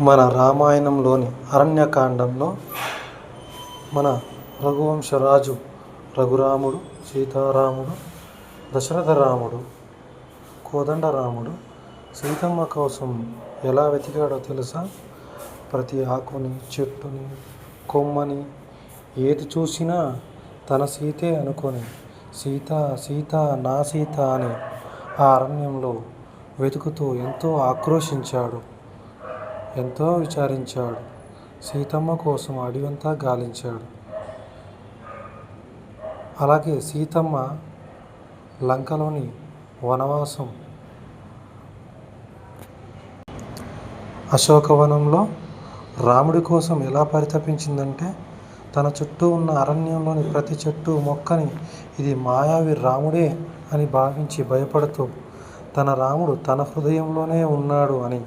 మన రామాయణంలోని అరణ్యకాండంలో మన రఘువంశరాజు రఘురాముడు సీతారాముడు దశరథ రాముడు కోదండరాముడు సీతమ్మ కోసం ఎలా వెతికాడో తెలుసా? ప్రతి ఆకుని చెట్టుని కొమ్మని ఏది చూసినా తన సీతే అనుకొని సీత సీత నా సీత అని ఆ అరణ్యంలో వెతుకుతూ ఎంతో ఆక్రోషించాడు ఎంతో విచారించాడు. సీతమ్మ కోసం అడవంతా గాలించాడు. అలాగే సీతమ్మ లంకలోని వనవాసం అశోకవనంలో రాముడి కోసం ఎలా పరితపించిందంటే తన చుట్టూ ఉన్న అరణ్యంలోని ప్రతి చెట్టు మొక్కని ఇది మాయావి రాముడే అని భావించి భయపడుతూ తన రాముడు తన హృదయంలోనే ఉన్నాడు అని